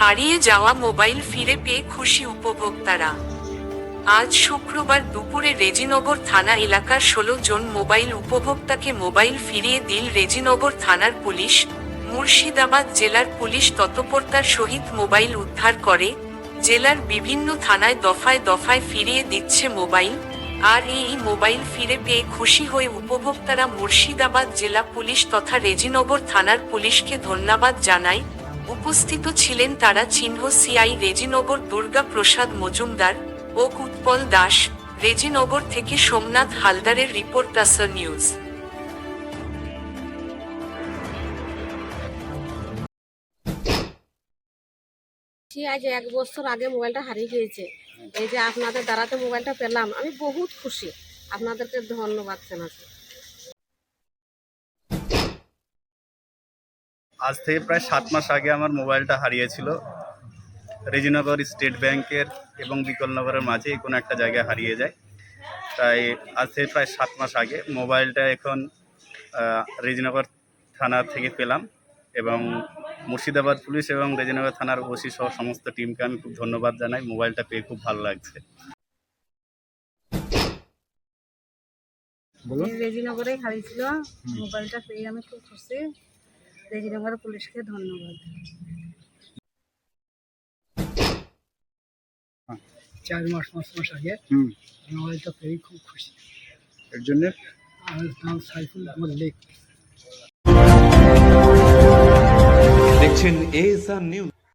হারিয়ে যাওয়া মোবাইল ফিরে পেয়ে খুশি উপভোক্তারা। আজ শুক্রবার দুপুরে রেজিনগর থানা এলাকার ষোলো জন মোবাইল উপভোক্তাকে মোবাইল ফিরিয়ে দিল রেজিনগর থানার পুলিশ। মুর্শিদাবাদ জেলার পুলিশ তৎপরতার সহিত মোবাইল উদ্ধার করে। জেলার বিভিন্ন থানায় দফায় দফায় ফিরিয়ে দিচ্ছে মোবাইল। আর এই মোবাইল ফিরে পেয়ে খুশি হয়ে উপভোক্তারা মুর্শিদাবাদ জেলা পুলিশ তথা রেজিনগর থানার পুলিশকে ধন্যবাদ জানায়। উপস্থিত ছিলেন তারা চিহ্ন সিআই রেজিনগর দুর্গা প্রসাদ মজুমদার ও কুৎপল দাস, রেজিনগর থেকে সোমনাথ হালদারের রিপোর্ট টাসার নিউজ। আজ এক বছর আগে মোবাইলটা হারিয়ে গিয়েছে। এই যে আপনাদের দ্বারাতে মোবাইলটা পেলাম, আমি বহুত খুশি। আপনাদেরকে ধন্যবাদ জানাচ্ছি। আজ থেকে প্রায় সাত মাস আগে আমার মোবাইলটা হারিয়েছিল। রেজিনগর স্টেট ব্যাংকের এবং বিকলনগরের মাঝে কোনো একটা জায়গায় হারিয়ে যায়। তাই আজ থেকে প্রায় সাত মাস আগে মোবাইলটা এখন রেজিনগর থানা থেকে পেলাম এবং মুর্শিদাবাদ পুলিশ এবং রেজিনগর থানার ওসি সহ সমস্ত টিমকে আমি খুব ধন্যবাদ জানাই। মোবাইলটা পেয়ে খুব ভালো লাগছে। রেজিনগরে হারিয়েছিল। মোবাইলটা পেয়ে আমি খুব খুশি। রেজিনগরের পুলিশকে ধন্যবাদ। চার মাস পাঁচ মাস আগে হুম। মোবাইলটা পেয়ে খুব খুশি। এর জন্য? আমার নাম সাইফুল মল্লিক দেখছেন এএসআর নিউজ